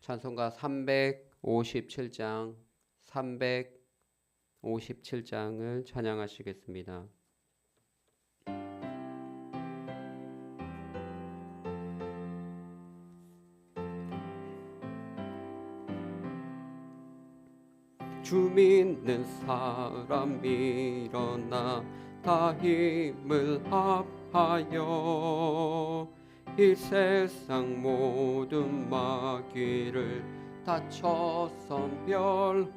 찬송가 357장 357장을 찬양하시겠습니다. 주 믿는 사람 일어나 다 힘을 합하여 이 세상 모든 마귀를 다쳐 선별하세.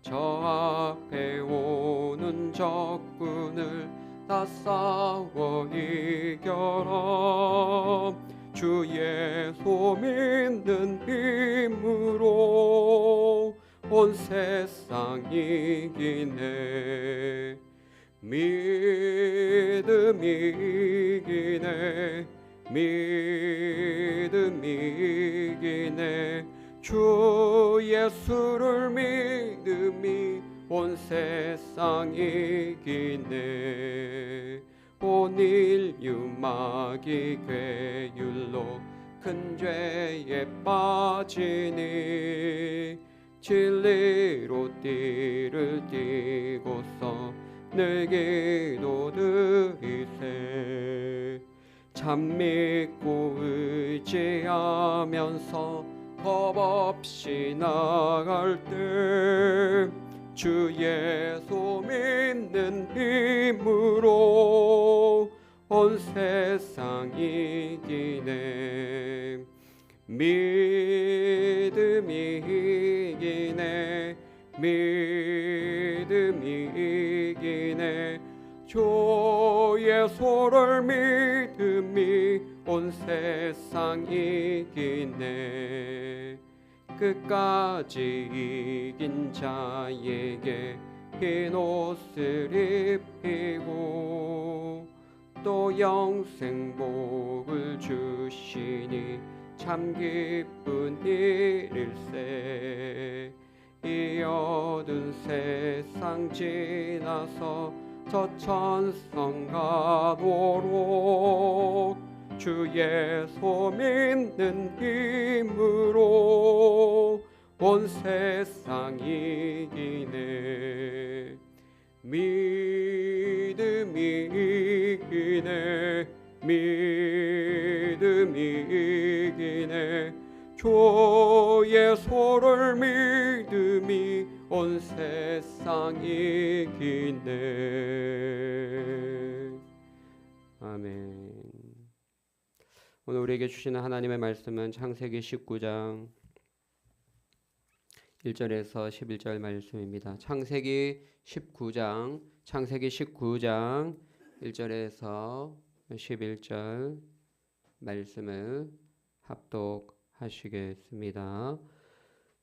저 앞에 오는 적군을 다 싸워 이겨라. 주 예수 믿는 힘으로 온 세상 이기네 믿음이 이기네 믿음이 이기네. 주 예수를 믿음이 온 세상 이기네. 온 인류 마귀 괴율로 큰 죄에 빠지니 진리로 띠를 띠고 서늘 기도 드리세. 참 믿고 의지하면서 겁 없이 나갈 때 주 예수 믿는 힘으로 온 세상 이기네. 믿음이 이기네. 믿 주 예수를 믿음이 온 세상 이기네. 끝까지 이긴 자에게 흰 옷을 입히고 또 영생복을 주시니 참 기쁜 일일세. 이 얻은 세상 지나서 저 천성 가도록 주 예수 믿는 힘으로 온 세상 이기네 믿음이 이기네 믿음이 이기네 주 예수를 믿음이 온 세상 이 기네 아멘 오늘 우리에게 주시는 하나님의 말씀은 창세기 19장 1절에서 11절 말씀입니다. 창세기 19장 창세기 19장 1절에서 11절 말씀을 합독하시겠습니다.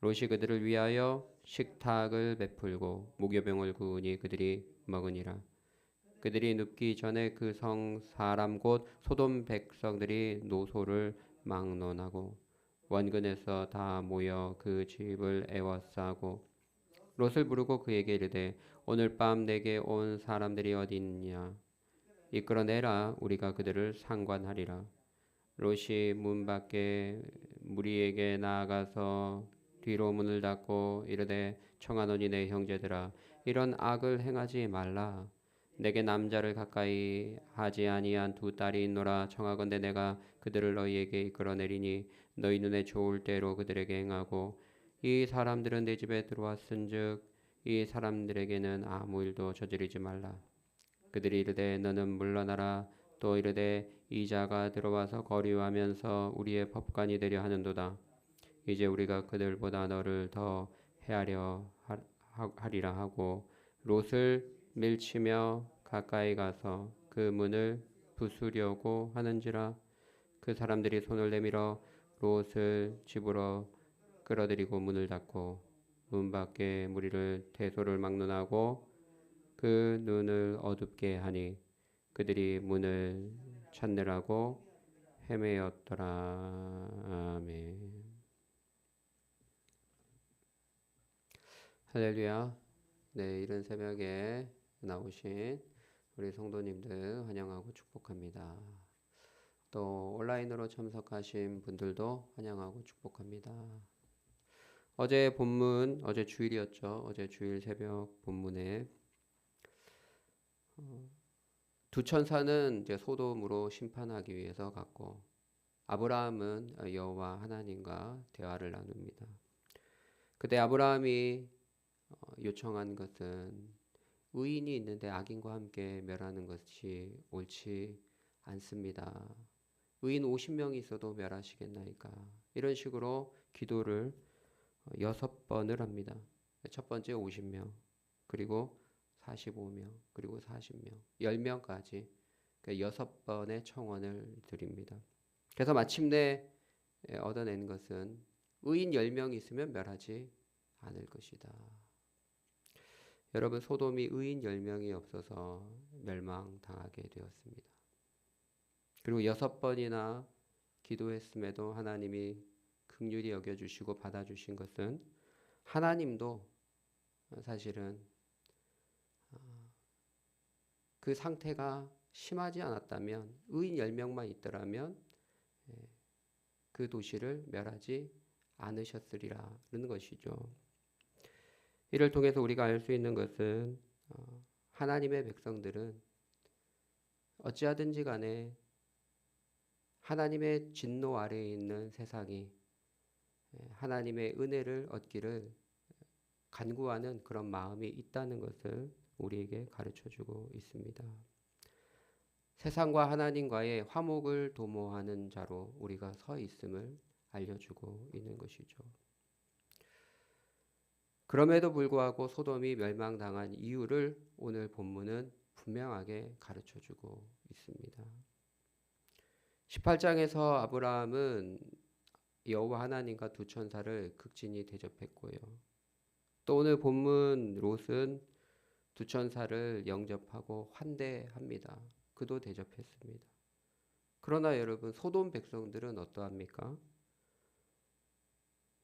롯이 그들을 위하여 식탁을 베풀고 무교병을 구우니 그들이 먹으니라. 그들이 눕기 전에 그 성 사람 곧 소돔 백성들이 노소를 막론하고 원근에서 다 모여 그 집을 애워싸고 롯을 부르고 그에게 이르되 오늘 밤 내게 온 사람들이 어디 있느냐? 이끌어내라. 우리가 그들을 상관하리라. 롯이 문 밖에 무리에게 나아가서 뒤로 문을 닫고 이르되 청하노니 내 형제들아 이런 악을 행하지 말라. 내게 남자를 가까이 하지 아니한 두 딸이 있노라. 청하건대 내가 그들을 너희에게 이끌어내리니 너희 눈에 좋을 대로 그들에게 행하고 이 사람들은 내 집에 들어왔은즉 이 사람들에게는 아무 일도 저지르지 말라. 그들이 이르되 너는 물러나라. 또 이르되 이자가 들어와서 거류하면서 우리의 법관이 되려 하는도다 이제 우리가 그들보다 너를 더 헤아려 하리라 하고 롯을 밀치며 가까이 가서 그 문을 부수려고 하는지라 그 사람들이 손을 내밀어 롯을 집으로 끌어들이고 문을 닫고 문 밖에 무리를 대소를 막론하고 그 눈을 어둡게 하니 그들이 문을 찾느라고 헤매었더라. 아멘 할렐루야. 네 이른 새벽에 나오신 우리 성도님들 환영하고 축복합니다. 또 온라인으로 참석하신 분들도 환영하고 축복합니다. 어제 본문 어제 주일이었죠. 어제 주일 새벽 본문에 두 천사는 이제 소돔으로 심판하기 위해서 갔고 아브라함은 여호와 하나님과 대화를 나눕니다. 그때 아브라함이 어, 요청한 것은 의인이 있는데 악인과 함께 멸하는 것이 옳지 않습니다. 의인 50명이 있어도 멸하시겠나이까? 이런 식으로 기도를 어, 여섯 번을 합니다. 첫 번째 50명, 그리고 45명, 그리고 40명, 10명까지 그 여섯 번의 청원을 드립니다. 그래서 마침내 예, 얻어낸 것은 의인 10명이 있으면 멸하지 않을 것이다. 여러분 소돔이 의인 10명이 없어서 멸망당하게 되었습니다. 그리고 여섯 번이나 기도했음에도 하나님이 극률이 여겨주시고 받아주신 것은 하나님도 사실은 그 상태가 심하지 않았다면 의인 10명만 있더라면 예, 그 도시를 멸하지 않으셨으리라는 것이죠. 이를 통해서 우리가 알 수 있는 것은 어, 하나님의 백성들은 어찌하든지 간에 하나님의 진노 아래에 있는 세상이 예, 하나님의 은혜를 얻기를 간구하는 그런 마음이 있다는 것을 우리에게 가르쳐 주고 있습니다. 세상과 하나님과의 화목을 도모하는 자로 우리가 서 있음을 알려주고 있는 것이죠. 그럼에도 불구하고 소돔이 멸망당한 이유를 오늘 본문은 분명하게 가르쳐 주고 있습니다. 18장에서 아브라함은 여호와 하나님과 두 천사를 극진히 대접했고요. 또 오늘 본문 롯은 두 천사를 영접하고 환대합니다. 그도 대접했습니다. 그러나 여러분 소돔 백성들은 어떠합니까?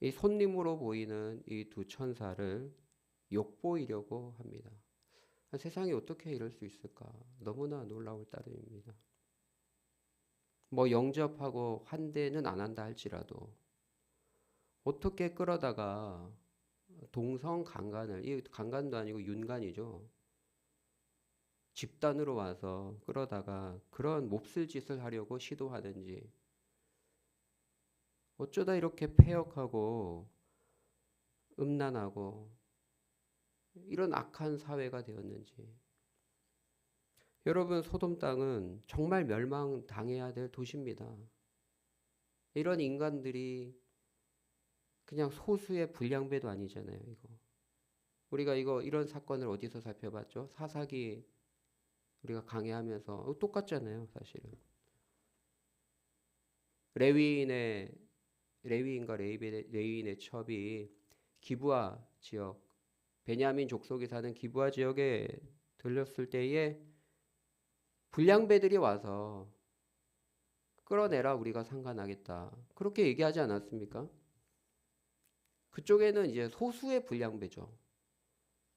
이 손님으로 보이는 이 두 천사를 욕보이려고 합니다. 세상에 어떻게 이럴 수 있을까? 너무나 놀라울 따름입니다. 뭐 영접하고 환대는 안 한다 할지라도 어떻게 끌어다가 동성 강간을 이 강간도 아니고 윤간이죠. 집단으로 와서 끌어다가 그런 몹쓸 짓을 하려고 시도하든지 어쩌다 이렇게 폐역하고 음란하고 이런 악한 사회가 되었는지 여러분 소돔 땅은 정말 멸망당해야 될 도시입니다. 이런 인간들이 그냥 소수의 불량배도 아니잖아요, 이거. 우리가 이거 이런 사건을 어디서 살펴봤죠? 사사기 우리가 강의하면서 어, 똑같잖아요, 사실은. 레위인의 레위인과 레위인의, 레위인의 첩이 기부아 지역 베냐민 족속이 사는 기부아 지역에 들렸을 때에 불량배들이 와서 끌어내라 우리가 상관하겠다 그렇게 얘기하지 않았습니까? 그쪽에는 이제 소수의 불량배죠.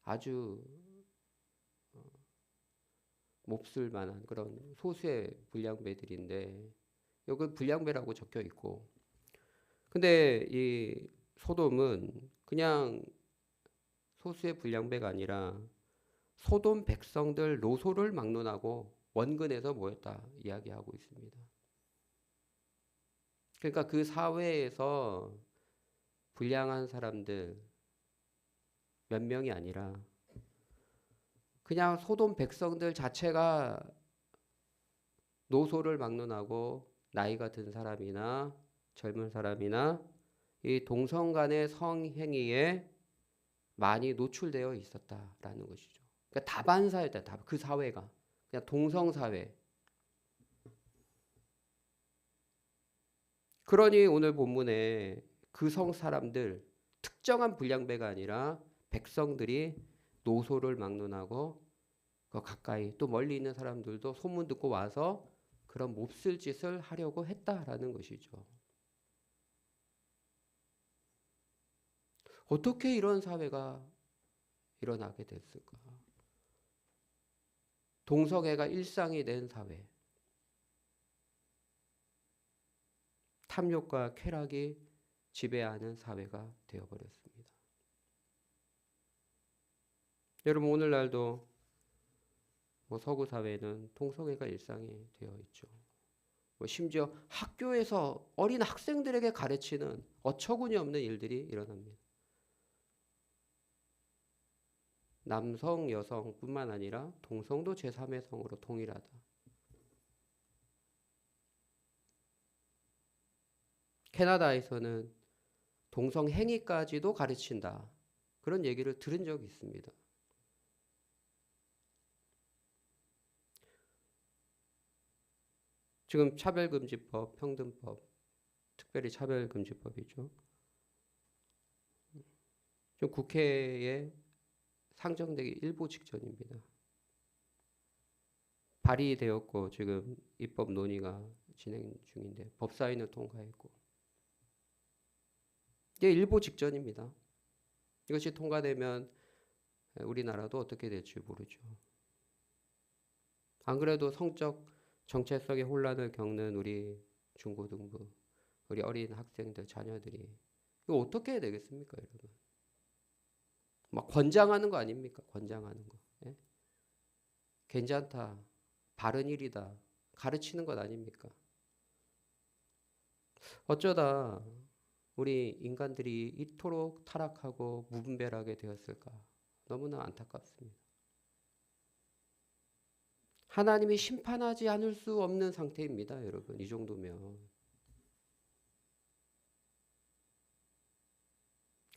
아주 어, 몹쓸 만한 그런 소수의 불량배들인데 여기 불량배라고 적혀 있고 근데 이 소돔은 그냥 소수의 불량배가 아니라 소돔 백성들 노소를 막론하고 원근에서 모였다 이야기하고 있습니다. 그러니까 그 사회에서 불량한 사람들 몇 명이 아니라 그냥 소돔 백성들 자체가 노소를 막론하고 나이가 든 사람이나 젊은 사람이나 이 동성 간의 성행위에 많이 노출되어 있었다라는 것이죠. 그러니까 다반사였다. 다- 그 사회가 그냥 동성 사회. 그러니 오늘 본문에 그 성 사람들 특정한 불량배가 아니라 백성들이 노소를 막론하고 그 가까이 또 멀리 있는 사람들도 소문 듣고 와서 그런 몹쓸 짓을 하려고 했다라는 것이죠. 어떻게 이런 사회가 일어나게 됐을까? 동성애가 일상이 된 사회. 탐욕과 쾌락이 지배하는 사회가 되어버렸습니다. 여러분 오늘날도 뭐 서구 사회는 동성애가 일상이 되어 있죠. 뭐 심지어 학교에서 어린 학생들에게 가르치는 어처구니 없는 일들이 일어납니다. 남성, 여성뿐만 아니라 동성도 제3의 성으로 통일하다. 캐나다에서는 동성 행위까지도 가르친다. 그런 얘기를 들은 적이 있습니다. 지금 차별금지법, 평등법, 특별히 차별금지법이죠. 지금 국회에 상정되기 일보 직전입니다. 발의되었고 지금 입법 논의가 진행 중인데 법사위는 통과했고 이제 일보 직전입니다. 이것이 통과되면 우리나라도 어떻게 될지 모르죠. 안 그래도 성적 정체성의 혼란을 겪는 우리 중고등부, 우리 어린 학생들 자녀들이 이거 어떻게 해야 되겠습니까, 여러분? 막 권장하는 거 아닙니까? 권장하는 거. 예? 괜찮다. 바른 일이다. 가르치는 것 아닙니까? 어쩌다 우리 인간들이 이토록 타락하고 무분별하게 되었을까? 너무나 안타깝습니다. 하나님이 심판하지 않을 수 없는 상태입니다, 여러분. 이 정도면.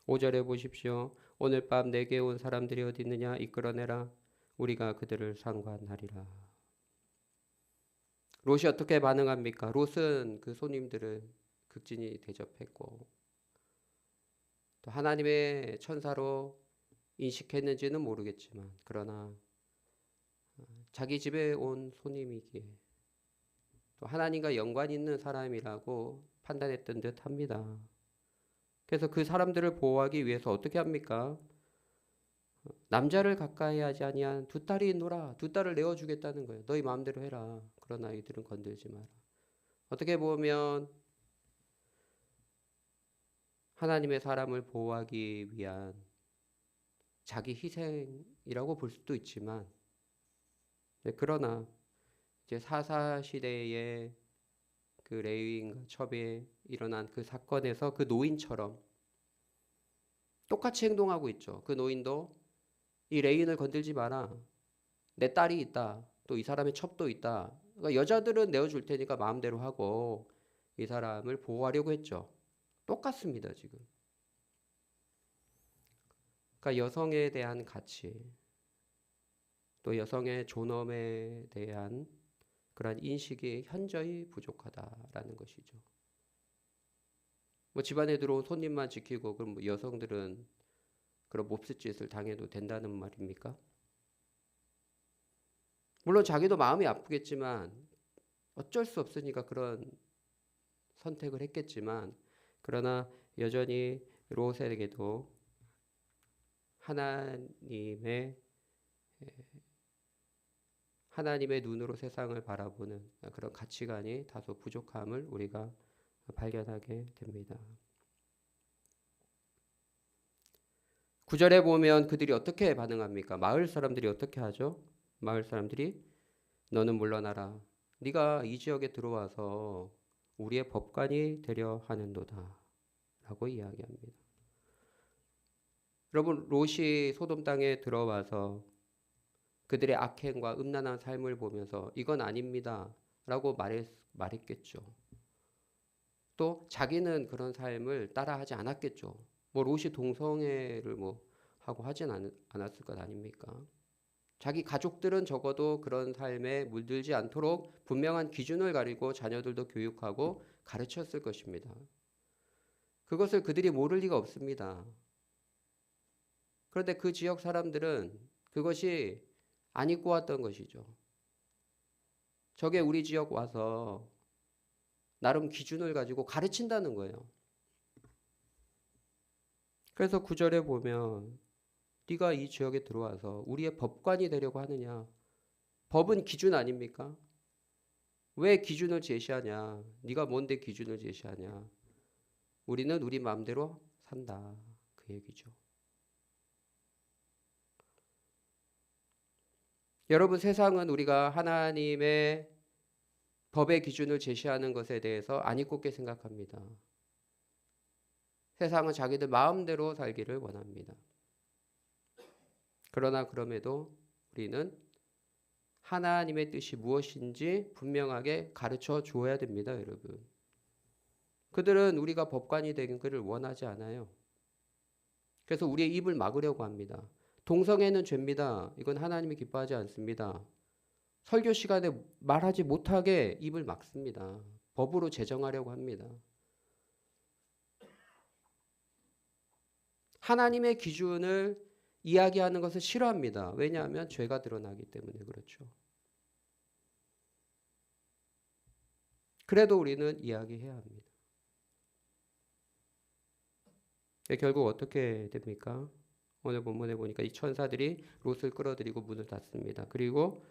5절에 보십시오. 오늘 밤 내게 온 사람들이 어디 있느냐 이끌어내라 우리가 그들을 상관하리라. 롯이 어떻게 반응합니까? 롯은 그 손님들을 극진히 대접했고 또 하나님의 천사로 인식했는지는 모르겠지만 그러나 자기 집에 온 손님이기에 또 하나님과 연관 있는 사람이라고 판단했던 듯 합니다. 그래서 그 사람들을 보호하기 위해서 어떻게 합니까? 남자를 가까이 하지 아니한 두 딸이 있노라. 두 딸을 내어 주겠다는 거예요. 너희 마음대로 해라. 그러나 이들은 건들지 마라. 어떻게 보면 하나님의 사람을 보호하기 위한 자기 희생이라고 볼 수도 있지만 네, 그러나 이제 사사 시대의 그 레위인과 첩에 일어난 그 사건에서 그 노인처럼 똑같이 행동하고 있죠. 그 노인도 이 레인을 건들지 마라. 내 딸이 있다. 또 이 사람의 첩도 있다. 그러니까 여자들은 내어줄 테니까 마음대로 하고 이 사람을 보호하려고 했죠. 똑같습니다, 지금. 그러니까 여성에 대한 가치, 또 여성의 존엄에 대한 그러한 인식이 현저히 부족하다라는 것이죠. 뭐 집안에 들어온 손님만 지키고 그럼 뭐 여성들은 그런 몹쓸 짓을 당해도 된다는 말입니까? 물론 자기도 마음이 아프겠지만 어쩔 수 없으니까 그런 선택을 했겠지만 그러나 여전히 롯에게도 하나님의 에, 하나님의 눈으로 세상을 바라보는 그런 가치관이 다소 부족함을 우리가 발견하게 됩니다. 구절에 보면 그들이 어떻게 반응합니까? 마을 사람들이 어떻게 하죠? 마을 사람들이 너는 물러나라. 네가 이 지역에 들어와서 우리의 법관이 되려 하는도다. 라고 이야기합니다. 여러분 롯이 소돔 땅에 들어와서 그들의 악행과 음란한 삶을 보면서 이건 아닙니다. 라고 말했, 말했겠죠. 또 자기는 그런 삶을 따라하지 않았겠죠. 뭐 롯이 동성애를 뭐 하고 하진 않, 않았을 것 아닙니까? 자기 가족들은 적어도 그런 삶에 물들지 않도록 분명한 기준을 가리고 자녀들도 교육하고 가르쳤을 것입니다. 그것을 그들이 모를 리가 없습니다. 그런데 그 지역 사람들은 그것이 안 입고 왔던 것이죠. 저게 우리 지역 와서 나름 기준을 가지고 가르친다는 거예요. 그래서 구절에 보면 네가 이 지역에 들어와서 우리의 법관이 되려고 하느냐? 법은 기준 아닙니까? 왜 기준을 제시하냐? 네가 뭔데 기준을 제시하냐? 우리는 우리 마음대로 산다. 그 얘기죠. 여러분 세상은 우리가 하나님의 법의 기준을 제시하는 것에 대해서 안 입곱게 생각합니다. 세상은 자기들 마음대로 살기를 원합니다. 그러나 그럼에도 우리는 하나님의 뜻이 무엇인지 분명하게 가르쳐 주어야 됩니다, 여러분. 그들은 우리가 법관이 것을 원하지 않아요. 그래서 우리의 입을 막으려고 합니다. 동성애는 죄입니다. 이건 하나님이 기뻐하지 않습니다. 설교 시간에 말하지 못하게 입을 막습니다. 법으로 제정하려고 합니다. 하나님의 기준을 이야기하는 것을 싫어합니다. 왜냐하면 죄가 드러나기 때문에 그렇죠. 그래도 우리는 이야기해야 합니다. 결국 어떻게 됩니까? 오늘 본문에 보니까 이 천사들이 롯을 끌어들이고 문을 닫습니다. 그리고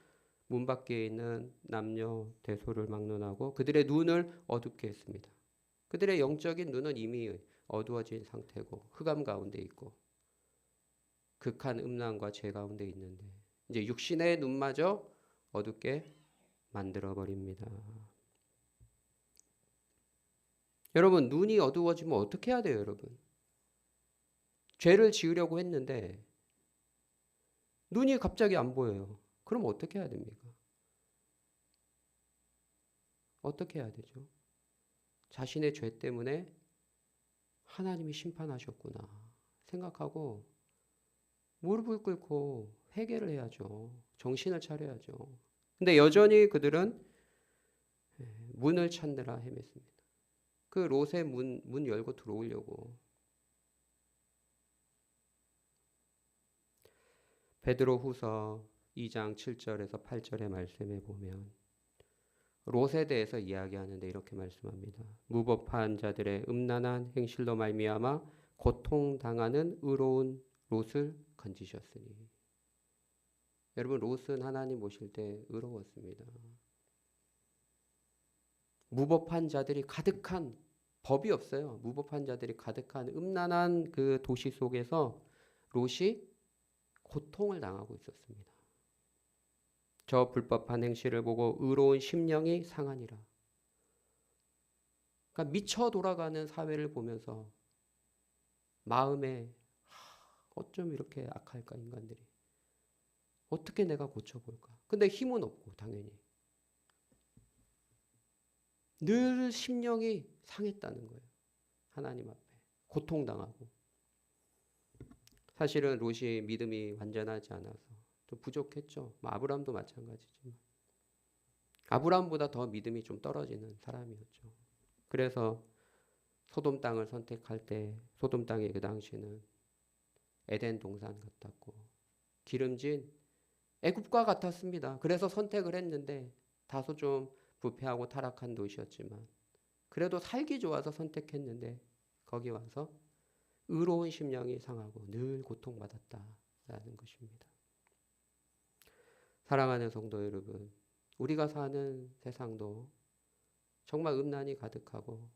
문 밖에 있는 남녀 대소를 막론하고 그들의 눈을 어둡게 했습니다. 그들의 영적인 눈은 이미 어두워진 상태고 흑암 가운데 있고 극한 음란과 죄 가운데 있는데 이제 육신의 눈마저 어둡게 만들어 버립니다. 여러분 눈이 어두워지면 어떻게 해야 돼요, 여러분? 죄를 지으려고 했는데 눈이 갑자기 안 보여요. 그럼 어떻게 해야 됩니까? 어떻게 해야 되죠? 자신의 죄 때문에 하나님이 심판하셨구나 생각하고 무릎을 꿇고 회개를 해야죠. 정신을 차려야죠. 근데 여전히 그들은 예, 문을 찾느라 헤맸습니다. 그 롯의 문, 문 열고 들어오려고 베드로 후서 2장 7절에서 8절의 말씀에 보면 롯에 대해서 이야기하는데 이렇게 말씀합니다. 무법한 자들의 음란한 행실로 말미암아 고통당하는 의로운 롯을 건지셨으니 여러분 롯은 하나님 모실 때 의로웠습니다. 무법한 자들이 가득한 법이 없어요. 무법한 자들이 가득한 음란한 그 도시 속에서 롯이 고통을 당하고 있었습니다. 저 불법한 행실을 보고 의로운 심령이 상하니라. 그러니까 미쳐 돌아가는 사회를 보면서 마음에 어쩜 이렇게 악할까 인간들이 어떻게 내가 고쳐볼까? 근데 힘은 없고 당연히 늘 심령이 상했다는 거예요. 하나님 앞에 고통당하고 사실은 롯이 믿음이 완전하지 않아서 또 부족했죠. 뭐 아브람도 마찬가지지만 아브람보다 더 믿음이 좀 떨어지는 사람이었죠. 그래서 소돔 땅을 선택할 때 소돔 땅이 그 당시는 에덴 동산 같았고 기름진 애굽과 같았습니다. 그래서 선택을 했는데 다소 좀 부패하고 타락한 도시였지만 그래도 살기 좋아서 선택했는데 거기 와서 의로운 심령이 상하고 늘 고통받았다라는 것입니다. 사랑하는 성도 여러분, 우리가 사는 세상도 정말 음란이 가득하고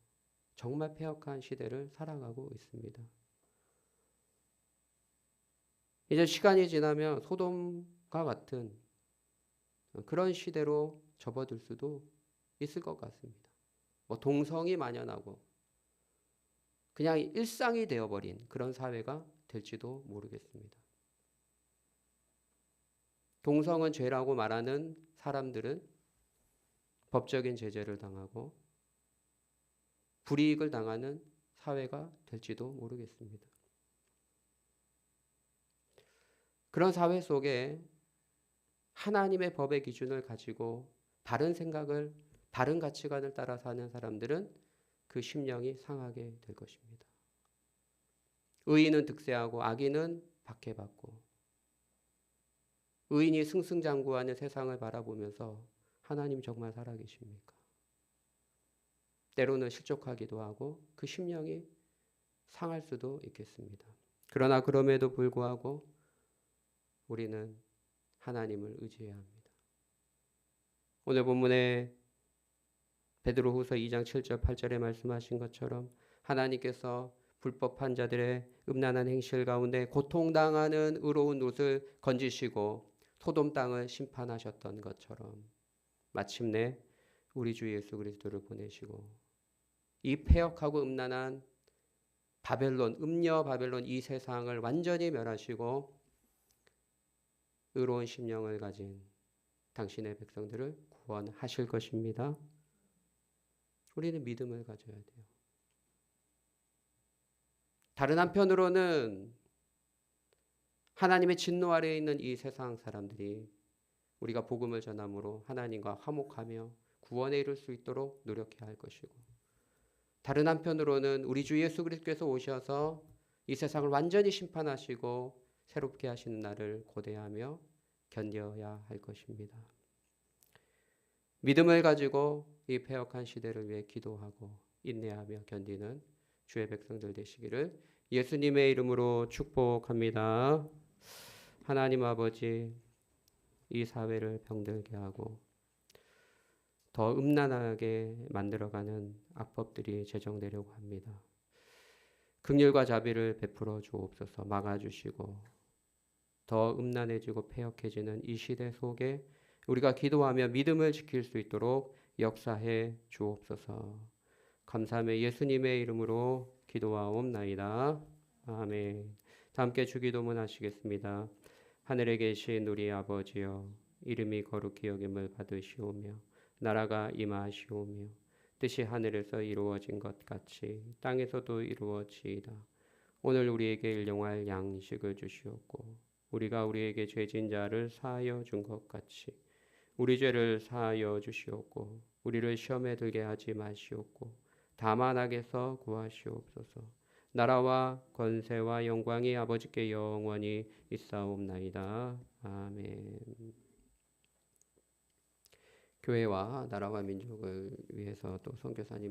정말 폐역한 시대를 살아가고 있습니다. 이제 시간이 지나면 소돔과 같은 그런 시대로 접어들 수도 있을 것 같습니다. 뭐 동성이 만연하고 그냥 일상이 되어버린 그런 사회가 될지도 모르겠습니다. 동성은 죄라고 말하는 사람들은 법적인 제재를 당하고 불이익을 당하는 사회가 될지도 모르겠습니다. 그런 사회 속에 하나님의 법의 기준을 가지고 바른 생각을, 바른 가치관을 따라 사는 사람들은 그 심령이 상하게 될 것입니다. 의인은 득세하고 악인은 박해받고 의인이 승승장구하는 세상을 바라보면서 하나님 정말 살아계십니까? 때로는 실족하기도 하고 그 심령이 상할 수도 있겠습니다. 그러나 그럼에도 불구하고 우리는 하나님을 의지해야 합니다. 오늘 본문에 베드로후서 2장 7절 8절에 말씀하신 것처럼 하나님께서 불법한 자들의 음란한 행실 가운데 고통당하는 의로운 옷을 건지시고 소돔 땅을 심판하셨던 것처럼 마침내 우리 주 예수 그리스도를 보내시고 이 폐역하고 음란한 바벨론 음녀 바벨론 이 세상을 완전히 멸하시고 의로운 심령을 가진 당신의 백성들을 구원하실 것입니다. 우리는 믿음을 가져야 돼요. 다른 한편으로는 하나님의 진노 아래에 있는 이 세상 사람들이 우리가 복음을 전함으로 하나님과 화목하며 구원에 이를 수 있도록 노력해야 할 것이고 다른 한편으로는 우리 주 예수 그리스도께서 오셔서 이 세상을 완전히 심판하시고 새롭게 하시는 날을 고대하며 견뎌야 할 것입니다. 믿음을 가지고 이 폐역한 시대를 위해 기도하고 인내하며 견디는 주의 백성들 되시기를 예수님의 이름으로 축복합니다. 하나님 아버지 이 사회를 병들게 하고 더 음란하게 만들어가는 악법들이 제정되려고 합니다. 극률과 자비를 베풀어 주옵소서 막아주시고 더 음란해지고 폐역해지는 이 시대 속에 우리가 기도하며 믿음을 지킬 수 있도록 역사해 주옵소서. 감사하며 예수님의 이름으로 기도하옵나이다. 아멘. 다 함께 주기도문 하시겠습니다. 하늘에 계신 우리 아버지여 이름이 거룩히 여김을 받으시오며 나라가 임하시오며 뜻이 하늘에서 이루어진 것 같이 땅에서도 이루어지이다. 오늘 우리에게 일용할 양식을 주시옵고 우리가 우리에게 죄진 자를 사하여 준 것 같이 우리 죄를 사하여 주시옵고 우리를 시험에 들게 하지 마시옵고 다만 악에서 구하시옵소서. 나라와 권세와 영광이 아버지께 영원히 있사옵나이다. 아멘. 교회와 나라와 민족을 위해서 또 선교사님